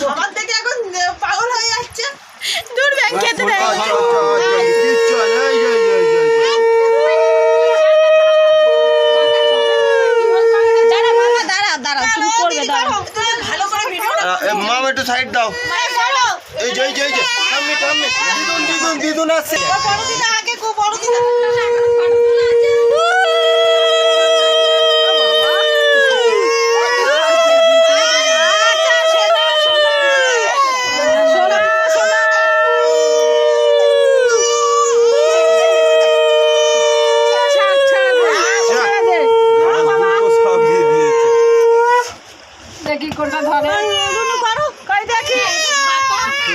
সবার থেকে এখন পাগল হয়ে যাচ্ছে। দূর ব্যাগ খেতে সাইড দাও। দিদুন দিদুন দিদুন আসছে। বড় দিদা আগে গো বড় দিদা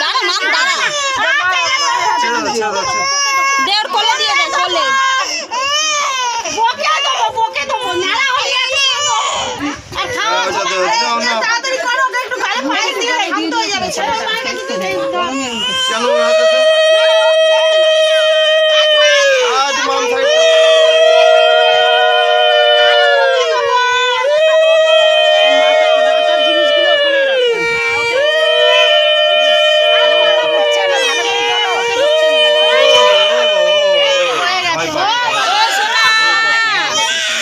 দাঁড়া মাম দাঁড়া ছেড়ে দাও ছেড়ে দাও ছেড়ে দাও। দেওর কোলে দিয়ে দে কোলে বকে দেবো বকে দেবো নাড়া হয়ে গেছে আর খাওয়া আচ্ছা, দাও, দাও না। তাড়াতাড়ি করো ওকে একটু গালে ফাইল দিয়ে শান্ত হয়ে যাবে ছেলে মাকে দিতে দেই চলো ওর হাতে দাও। আজ মাম সাইড দাও।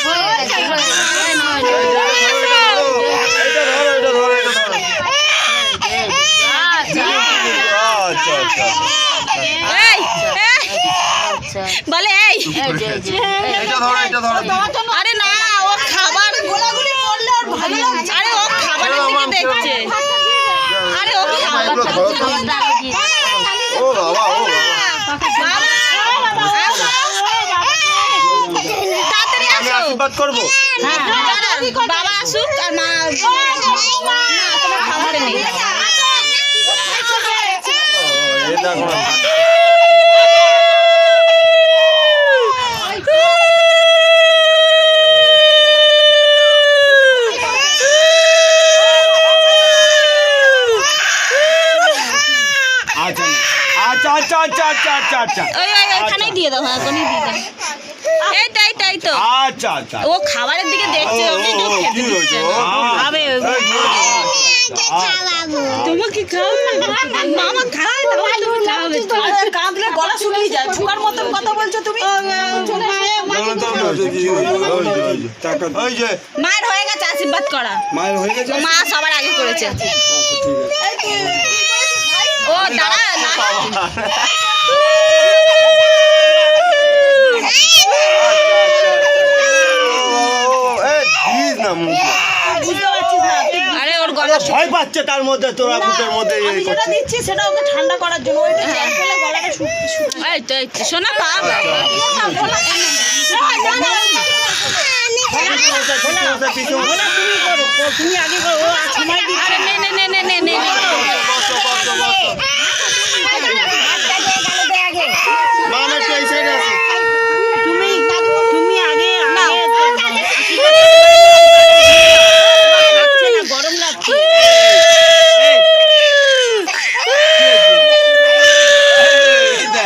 ভাই, ভাই। এইটা ধরো, এইটা ধরো, এইটা ধরো। আচ্ছা, আচ্ছা। এই ধরো, ধরো। আরে না ও খাবার গোলাগুলি করলে ওর ভালো লাগছে আরে ও খাবারের দিকে দেখছে আরে ও খাবার ও বাবা, ও বাবা। তাড়াতাড়ি আমি আসো আশীর্বাদ করব বাবা আসুক আর মা তোমার খাবারে নেই ও, এই দেখো না। আচ্ছা আচ্ছা আচ্ছা আচ্ছা আচ্ছা ওই ওই ওইখানেই দিয়ে দাও হ্যাঁ ওখানেই দিয়ে দাও। এই তো। আচ্ছা আচ্ছা। ও খাবারের দিকে দেখছে ওকে ও, খেতে দিচ্ছে। হয়েছে? না। ও, খাবে এই, তুমি কি খাও মামা খায় তাহলে তুমি খাবে কাঁদলে গলা শুকিয়ে যায় ছুকার মতন কথা বলছো তুমি? ধরো, ধরো, ওই যে, ওই যে, ওই যে। ওই যে মায়ের হয়ে গেছে আশীর্বাদ করা। মায়ের হয়ে গেছে মা সবার আগে করেছে। ঠিক আছে। ও দাঁড়া আরে ওর গলা ভয় পাচ্ছে তার মধ্যে তোরা বুকের মধ্যে ইয়ে আমি যেটা দিচ্ছি সেটা ওকে ঠান্ডা করার জন্য ওইটা জ্যাম করলে গলাটা শুকিয়ে শুকিয়ে এই তো এই তো শোনা বাবা পিছু তুমি আগে করো ও সময় দিচ্ছে আরে নে নে নে নে নে নে নে। বসো বসো বসো মান একটু এই সাইডে আছে তুমি তুমি আগে নাও। লাগছে না গরম লাগছে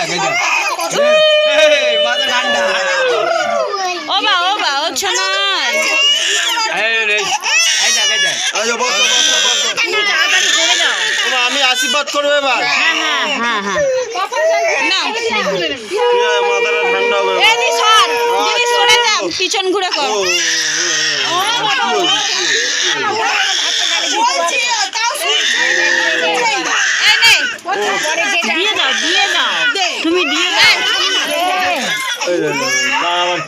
ও বা ও বা ও শোনা আচ্ছা বসো বসো বসো তোমার আমি আশীর্বাদ করব এবার হ্যাঁ হ্যাঁ নাও ঠিক আছে মাথাটা ঠান্ডা হবে এই দি সর দিদি সরে যাও পিছন ঘুরে কর ও, এই নে। দিয়ে দাও দিয়ে দাও। তুমি দিয়ে দাও।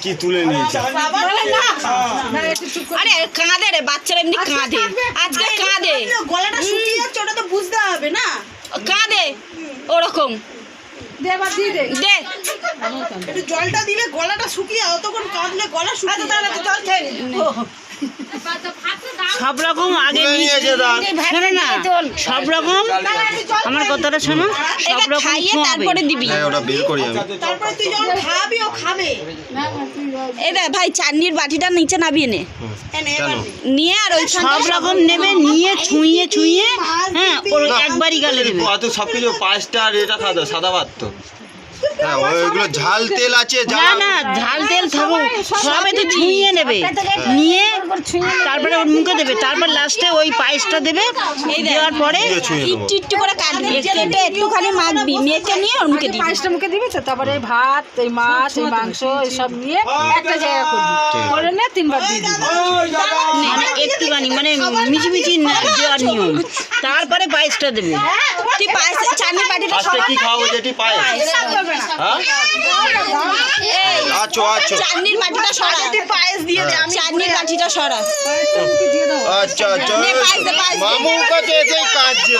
কি তুলে নিয়েছে? আরে কাঁদে রে বাচ্চারা এমনি কাঁদে। আজকে কাঁদে। গলাটা শুকিয়ে যাচ্ছে ওটা তো বুঝতে হবে না। কাঁদে ওরকম। জলটা দিলে গলাটা শুকিয়ে অতক্ষণ কাঁদলে গলা শুকিয়ে তাহলে তো জল খেয়ে সব রকম আগে শোনো না সব রকম আমার কথাটা শোনো সব রকম তারপরে দিবি। হ্যাঁ ওটা বের করি আমি। তারপরে তুই যখন খাবি ও খাবে। এই দেখ ভাই চাটনির বাটিটা নিচে নামিয়ে নে। দে। নিয়ে আর ওই সব রকম নেবে নিয়ে ছুঁয়ে ছুঁয়ে হ্যাঁ একবারই গালে দেবে। অত সব কিছু পাঁচটা আর এটা খাওয়া দাও সাদা ভাত তো। হ্যাঁ ওইগুলো ঝাল তেল আছে না ঝাল না ঝাল তেল থাকুক সবে তো ছুঁয়ে নেবে। নিয়ে তারপরে ওর মুখে দেবে তারপর লাস্টে ওই পায়েসটা দেবে দেওয়ার পরে। একটু একটু করে কাটবি কেটে একটুখানি মাখবি মেখে নিয়ে ওর মুখে দিবি। পাঁচটা মুখে দিবি তো তারপরে ভাত এই মাছ এই মাংস সব নিয়ে একটা জায়গা করবি করে তিনবার দিয়ে দিবি। মানে একটুখানি মানে মিচিমিচি না- দেওয়ার নিয়ম। তারপরে পায়েসটা দেবে। তুই পায়েস চাটনি পাটিটা কি খাওয়াবো যেটি পায়ে হ্যাঁ আছো আছো চাটনির বাটিটা সরা পায়েস দিয়ে দে আমি বাটিটা সরা আচ্ছা আচ্ছা। কাছে এসেই কাঁদছে